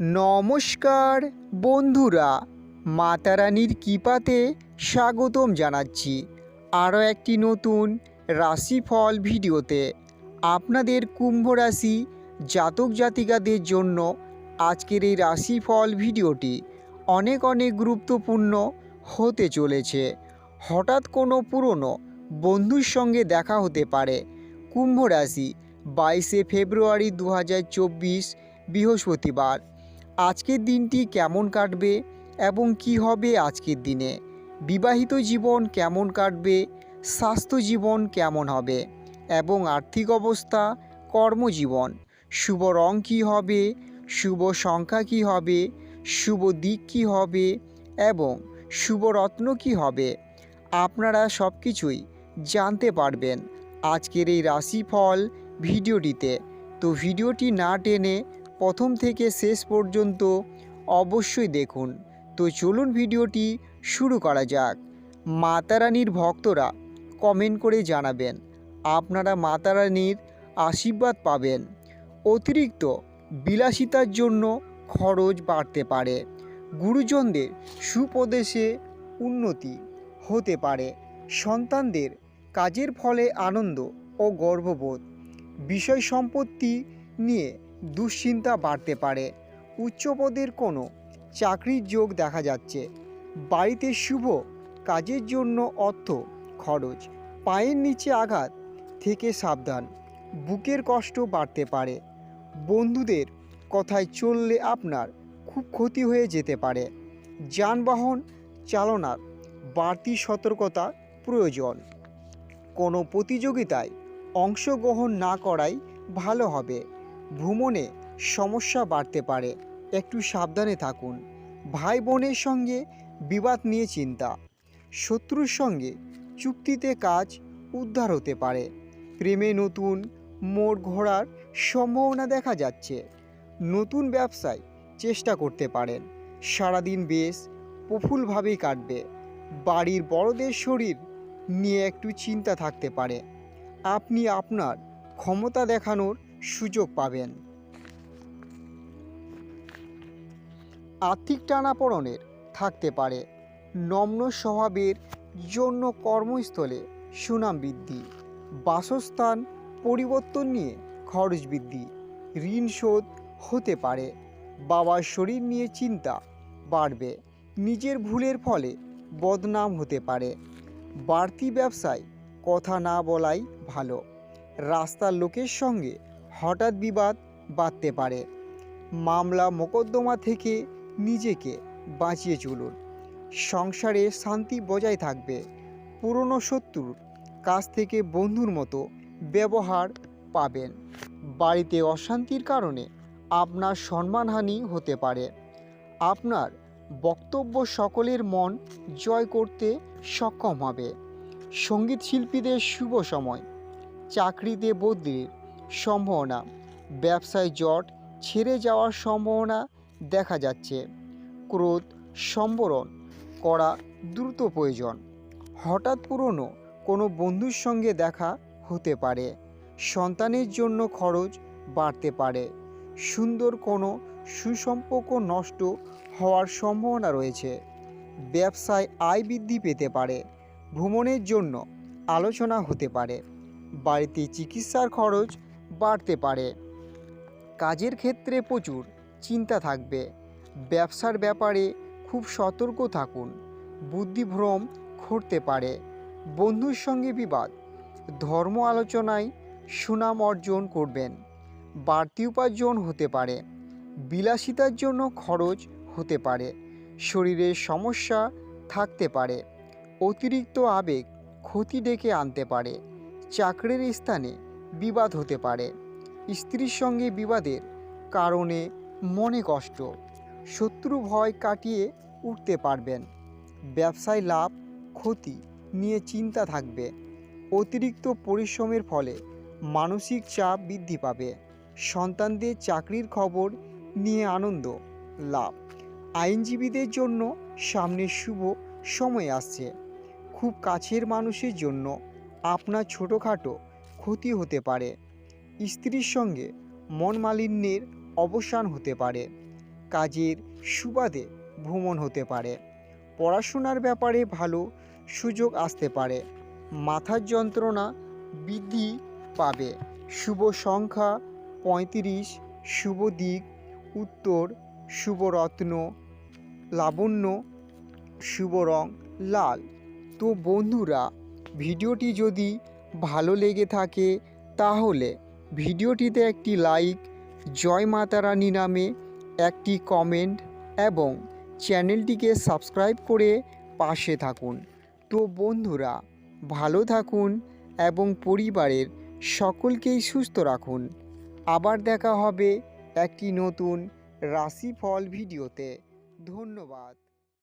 নমস্কার, বন্ধুরা। মাতারানির কৃপাতে স্বাগতম জানাচ্ছি আরও একটি নতুন রাশিফল ভিডিওতে। আপনাদের কুম্ভ রাশি জাতক জাতিকাদের জন্য আজকের এই রাশিফল ভিডিওটি অনেক অনেক গুরুত্বপূর্ণ হতে চলেছে। হঠাৎ কোনো পুরনো বন্ধুর সঙ্গে দেখা হতে পারে। কুম্ভ রাশি বাইশে ফেব্রুয়ারি দু হাজার চব্বিশ বৃহস্পতিবার। আজকের দিনটি কেমন কাটবে এবং কি হবে আজকের দিনে? বিবাহিত জীবন কেমন কাটবে? স্বাস্থ্য জীবন কেমন হবে? এবং আর্থিক অবস্থা, কর্মজীবন, শুভ রং কী হবে? শুভ সংখ্যা কী হবে? শুভ দিক কী হবে? এবং শুভ রত্ন কী হবে? আপনারা সব কিছুই জানতে পারবেন আজকের এই রাশিফল ভিডিওটিতে। তো ভিডিওটি না টেনে প্রথম থেকে শেষ পর্যন্ত অবশ্যই দেখুন। তো চলুন ভিডিওটি শুরু করা যাক। মাতারানির ভক্তরা কমেন্ট করে জানাবেন, আপনারা মাতারানির আশীর্বাদ পাবেন। অতিরিক্ত বিলাসিতার জন্য খরচ বাড়তে পারে। গুরুজনদের সুপদেশে উন্নতি হতে পারে। সন্তানদের কাজের ফলে আনন্দ ও গর্ববোধ। বিষয় সম্পত্তি নিয়ে দুশ্চিন্তা বাড়তে পারে। উচ্চপদের কোনো চাকরির যোগ দেখা যাচ্ছে। বাড়িতে শুভ, কাজের জন্য অর্থ, খরচ, পায়ের নিচে আঘাত থেকে সাবধান। বুকের কষ্ট বাড়তে পারে। বন্ধুদের কথায় চললে আপনার খুব ক্ষতি হয়ে যেতে পারে। যানবাহন চালনার বাড়তি সতর্কতা প্রয়োজন। কোনো প্রতিযোগিতায় অংশগ্রহণ না করাই ভালো হবে। ভ্রমণে সমস্যা বাড়তে পারে। একটু সাবধানে থাকুন। ভাই বোনের সঙ্গে বিবাদ নিয়ে চিন্তা। শত্রুর সঙ্গে চুক্তিতে কাজ উদ্ধার হতে পারে। প্রেমে নতুন মোড় ঘোরার সম্ভাবনা দেখা যাচ্ছে। নতুন ব্যবসায় চেষ্টা করতে পারেন। সারাদিন বেশ প্রফুলভাবেই কাটবে। বাড়ির বড়দের শরীর নিয়ে একটু চিন্তা থাকতে পারে। আপনি আপনার ক্ষমতা দেখানোর সুযোগ পাবেন। আর্থিক টানাপড়নের থাকতে পারে নম্র স্বভাবের জন্য কর্মস্থলে সুনাম বৃদ্ধি, বাসস্থান পরিবর্তন নিয়ে খরচ বৃদ্ধি, ঋণ শোধ হতে পারে, বাবার শরীর নিয়ে চিন্তা বাড়বে, নিজের ভুলের ফলে বদনাম হতে পারে, বাড়তি ব্যবসায় কথা না বলাই ভালো, রাস্তার লোকের সঙ্গে হঠাৎ বিবাদ বাড়তে পারে। মামলা মোকদ্দমা থেকে নিজেকে বাঁচিয়ে চলুন। সংসারে শান্তি বজায় থাকবে। পুরনো শত্রুর কাছ থেকে বন্ধুর মতো ব্যবহার পাবেন। বাড়িতে অশান্তির কারণে আপনার সম্মানহানি হতে পারে। আপনার বক্তব্য সকলের মন জয় করতে সক্ষম হবে। সংগীত শিল্পীদের শুভ সময়। চাকরিতে বদলির সম্ভাবনা। ব্যবসায় জট ছেড়ে যাওয়ার সম্ভাবনা দেখা যাচ্ছে। ক্রোধ, সম্বরণ করা দ্রুত প্রয়োজন। হঠাৎ পুরনো কোনো বন্ধুর সঙ্গে দেখা হতে পারে। সন্তানের জন্য খরচ বাড়তে পারে। সুন্দর কোনো সুসম্পর্ক নষ্ট হওয়ার সম্ভাবনা রয়েছে। ব্যবসায় আয় বৃদ্ধি পেতে পারে। ভ্রমণের জন্য আলোচনা হতে পারে। বাড়িতে চিকিৎসার খরচ বাড়তে পারে। কাজের ক্ষেত্রে প্রচুর চিন্তা থাকবে। ব্যবসার ব্যাপারে খুব সতর্ক থাকুন। বুদ্ধিভ্রম ঘটতে পারে। বন্ধুর সঙ্গে বিবাদ, ধর্ম আলোচনায় সুনাম অর্জন করবেন। বাড়তি উপার্জন হতে পারে। বিলাসিতার জন্য খরচ হতে পারে। শরীরের সমস্যা থাকতে পারে। অতিরিক্ত আবেগ ক্ষতি ডেকে আনতে পারে। চাকরির স্থানে বিবাদ হতে পারে। স্ত্রীর সঙ্গে বিবাদের কারণে মনে কষ্ট, শত্রু ভয় কাটিয়ে উঠতে পারবেন। ব্যবসায় লাভ, ক্ষতি নিয়ে চিন্তা থাকবে। অতিরিক্ত পরিশ্রমের ফলে মানসিক চাপ বৃদ্ধি পাবে। সন্তানদের চাকরির খবর নিয়ে আনন্দ, লাভ। আইনজীবীদের জন্য সামনে শুভ সময় আসছে। খুব কাছের মানুষের জন্য আপনার ছোটোখাটো ক্ষতি হতে পারে। স্ত্রীর সঙ্গে মন মালিন্যের অবসান হতে পারে। কাজের সুবাদে ভ্রমণ হতে পারে। পড়াশোনার ব্যাপারে ভালো সুযোগ আসতে পারে। মাথার যন্ত্রণা বৃদ্ধি পাবে। শুভ সংখ্যা পঁয়ত্রিশ, শুভ দিক, উত্তর শুভ রত্ন, লাবণ্য শুভ রং, লাল। তো বন্ধুরা, ভিডিওটি যদি ভালো লেগে থাকে, তাহলে ভিডিওটিতে একটি লাইক, জয় মাতা রানী নামে একটি কমেন্ট এবং চ্যানেলটিকে সাবস্ক্রাইব করে পাশে থাকুন। তো বন্ধুরা, ভালো থাকুন এবং পরিবারের সকলকেই সুস্থ রাখুন। আবার দেখা হবে একটি নতুন রাশিফল ভিডিওতে। ধন্যবাদ।